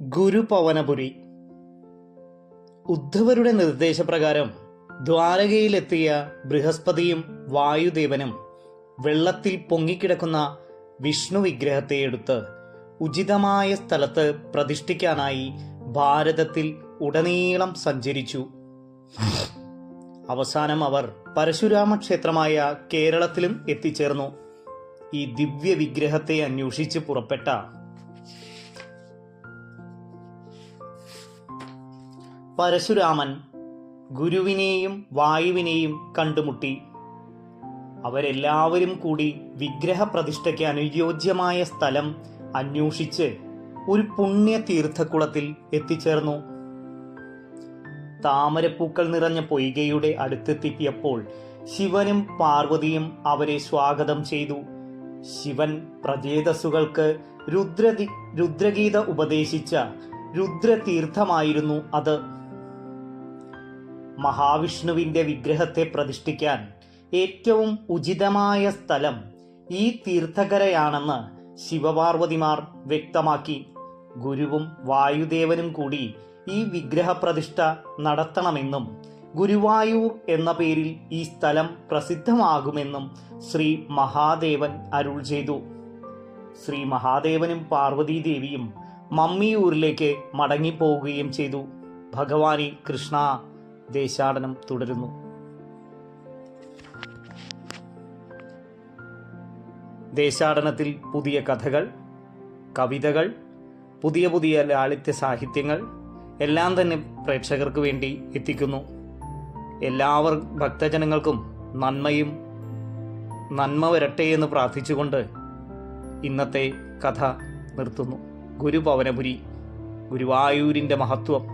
ഗുരുപവനപുരി. ഉദ്ധവരുടെ നിർദ്ദേശപ്രകാരം ദ്വാരകയിലെത്തിയ ബൃഹസ്പതിയും വായുദേവനും വെള്ളത്തിൽ പൊങ്ങിക്കിടക്കുന്ന വിഷ്ണു വിഗ്രഹത്തെ എടുത്ത് ഉചിതമായ സ്ഥലത്ത് പ്രതിഷ്ഠിക്കാനായി ഭാരതത്തിൽ ഉടനീളം സഞ്ചരിച്ചു. അവസാനം അവർ പരശുരാമ ക്ഷേത്രമായ കേരളത്തിലും എത്തിച്ചേർന്നു. ഈ ദിവ്യ വിഗ്രഹത്തെ അന്വേഷിച്ച് പുറപ്പെട്ട പരശുരാമൻ ഗുരുവിനെയും വായുവിനെയും കണ്ടുമുട്ടി. അവരെല്ലാവരും കൂടി വിഗ്രഹ പ്രതിഷ്ഠയ്ക്ക് അനുയോജ്യമായ സ്ഥലം അന്വേഷിച്ച് ഒരു പുണ്യ തീർത്ഥക്കുളത്തിൽ എത്തിച്ചേർന്നു. താമരപ്പൂക്കൾ നിറഞ്ഞ പൊയ്കയുടെ അടുത്തെത്തിയപ്പോൾ ശിവനും പാർവതിയും അവരെ സ്വാഗതം ചെയ്തു. ശിവൻ പ്രജേതസുകൾക്ക് രുദ്രഗീത ഉപദേശിച്ച രുദ്രതീർത്ഥമായിരുന്നു അത്. മഹാവിഷ്ണുവിന്റെ വിഗ്രഹത്തെ പ്രതിഷ്ഠിക്കാൻ ഏറ്റവും ഉചിതമായ സ്ഥലം ഈ തീർത്ഥകരയാണെന്ന് ശിവപാർവതിമാർ വ്യക്തമാക്കി. ഗുരുവും വായുദേവനും കൂടി ഈ വിഗ്രഹ പ്രതിഷ്ഠ നടത്തണമെന്നും ഗുരുവായൂർ എന്ന പേരിൽ ഈ സ്ഥലം പ്രസിദ്ധമാകുമെന്നും ശ്രീ മഹാദേവൻ അരുൾ ചെയ്തു. ശ്രീ മഹാദേവനും പാർവതീദേവിയും മമ്മിയൂരിലേക്ക് മടങ്ങിപ്പോവുകയും ചെയ്തു. ഭഗവാനി കൃഷ്ണ ദേശാടനം തുടരുന്നു. ദേശാടനത്തിൽ പുതിയ കഥകൾ കവിതകൾ പുതിയ പുതിയ ലാളിത്യ സാഹിത്യങ്ങൾ എല്ലാം തന്നെ പ്രേക്ഷകർക്ക് വേണ്ടി എത്തിക്കുന്നു. എല്ലാവർ ഭക്തജനങ്ങൾക്കും നന്മയും നന്മ വരട്ടെ എന്ന് പ്രാർത്ഥിച്ചുകൊണ്ട് ഇന്നത്തെ കഥ നിർത്തുന്നു. ഗുരുപവനപുരി ഗുരുവായൂരിന്റെ മഹത്വം.